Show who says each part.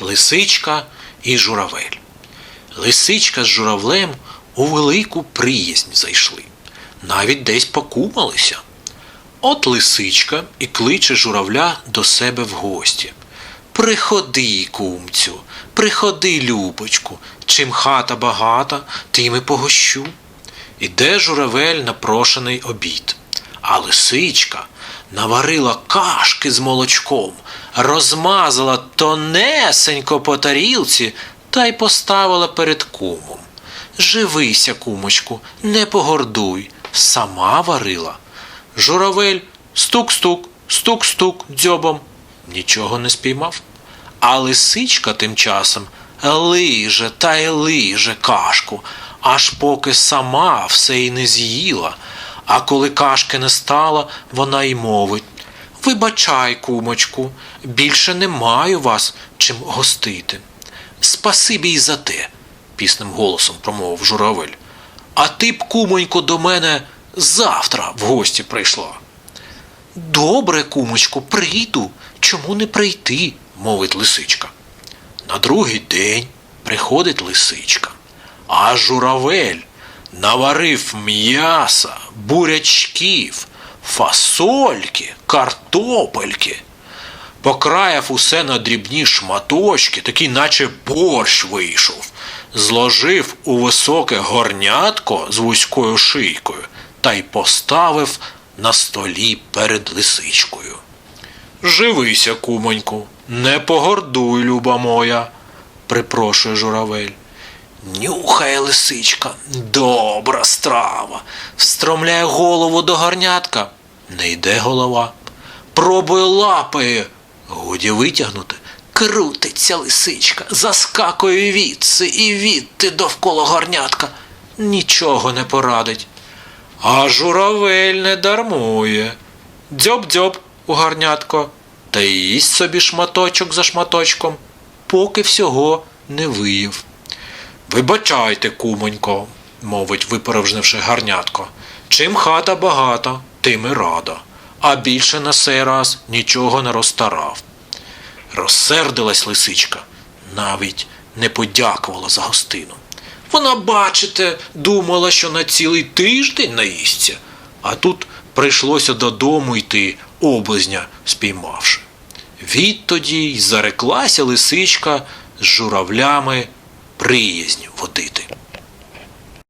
Speaker 1: лисичка і журавель. Лисичка з журавлем у велику приязнь зайшли, навіть десь покумалися. От лисичка і кличе журавля до себе в гості. Приходи, кумцю, приходи, любочку, чим хата багата, тим і погощу. Іде журавель на прошений обід, а лисичка наварила кашки з молочком, розмазала тонесенько по тарілці та й поставила перед кумом. Живися, кумочку, не погордуй, сама варила. Журавель стук-стук, стук-стук дзьобом. Нічого не спіймав. А лисичка тим часом лиже та й лиже кашку, аж поки сама все й не з'їла. А коли кашки не стало, вона й мовить Вибачай, кумочку, більше не маю вас чим гостити. Спасибі й за те, пісним голосом промовив журавель. А ти б, кумонько, до мене завтра в гості прийшла. Добре, кумочку, прийду. Чому не прийти? мовить лисичка. На другий день приходить лисичка, а журавель наварив м'яса, бурячків, фасольки, картопельки. Покраяв усе на дрібні шматочки, такий наче борщ вийшов, зложив у високе горнятко з вузькою шийкою та й поставив на столі перед лисичкою. Живися, кумоньку, не погордуй, люба моя, припрошує журавель. Нюхає лисичка, добра страва, встромляє голову до горнятка, не йде голова. Пробує лапою, годі витягнути. Крутиться лисичка, заскакує відси і відти довкола горнятка. Нічого не порадить. А журавель не дармує. Дзьоб-дзьоб у гарнятко, та їсть собі шматочок за шматочком, поки всього не виїв. Вибачайте, кумонько, мовить, випорожнивши гарнятко. Чим хата багата, тим і рада, а більше на сей раз нічого не розтарав. Розсердилась лисичка, навіть не подякувала за гостину. Вона, бачите, думала, що на цілий тиждень наїсться, а тут прийшлося додому йти, облизня спіймавши. Відтоді й зареклася лисичка з журавлями приязнь водити.